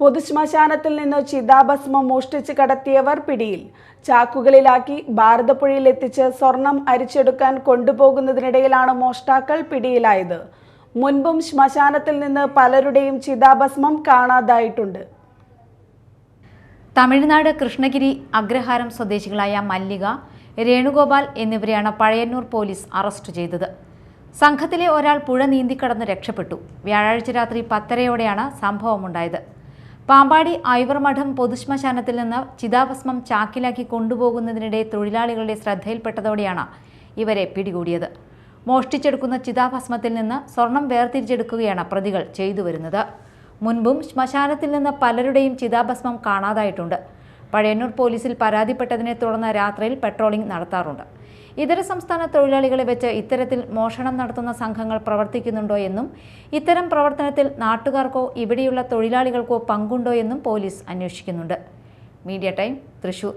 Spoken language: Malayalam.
പൊതുശ്മശാനത്തിൽ നിന്ന് ചിതാഭസ്മം മോഷ്ടിച്ച് കടത്തിയവർ പിടിയിൽ. ചാക്കുകളിലാക്കി ഭാരതപ്പുഴയിൽ എത്തിച്ച് സ്വർണം അരിച്ചെടുക്കാൻ കൊണ്ടുപോകുന്നതിനിടയിലാണ് മോഷ്ടാക്കൾ പിടിയിലായത്. മുൻപും ശ്മശാനത്തിൽ നിന്ന് പലരുടെയും ചിതാഭസ്മം കാണാതായിട്ടുണ്ട്. തമിഴ്നാട് കൃഷ്ണഗിരി അഗ്രഹാരം സ്വദേശികളായ മല്ലിക രേണുഗോപാൽ എന്നിവരെയാണ് പഴയന്നൂർ പോലീസ് അറസ്റ്റ് ചെയ്തത്. സംഘത്തിലെ ഒരാൾ പുഴ നീന്തിക്കടന്ന് രക്ഷപ്പെട്ടു. വ്യാഴാഴ്ച രാത്രി പത്തരയോടെയാണ് സംഭവമുണ്ടായത്. പാമ്പാടി ഐവർമഠം പൊതുശ്മശാനത്തിൽ നിന്ന് ചിതാഭസ്മം ചാക്കിലാക്കി കൊണ്ടുപോകുന്നതിനിടെ തൊഴിലാളികളുടെ ശ്രദ്ധയിൽപ്പെട്ടതോടെയാണ് ഇവരെ പിടികൂടിയത്. മോഷ്ടിച്ചെടുക്കുന്ന ചിതാഭസ്മത്തിൽ നിന്ന് സ്വർണം വേർതിരിച്ചെടുക്കുകയാണ് പ്രതികൾ ചെയ്തു വരുന്നത് മുൻപും ശ്മശാനത്തിൽ നിന്ന് പലരുടെയും ചിതാഭസ്മം കാണാതായിട്ടുണ്ട്. പഴയന്നൂർ പോലീസിൽ പരാതിപ്പെട്ടതിനെ തുടർന്ന് രാത്രിയിൽ പെട്രോളിംഗ് നടത്താറുണ്ട്. ഇതര സംസ്ഥാന തൊഴിലാളികളെ വെച്ച് ഇത്തരത്തിൽ മോഷണം നടത്തുന്ന സംഘങ്ങൾ പ്രവർത്തിക്കുന്നുണ്ടോ എന്നും ഇത്തരം പ്രവർത്തനത്തിൽ നാട്ടുകാർക്കോ ഇവിടെയുള്ള തൊഴിലാളികൾക്കോ പങ്കുണ്ടോ എന്നും പോലീസ് അന്വേഷിക്കുന്നുണ്ട്. Media time Thrissur.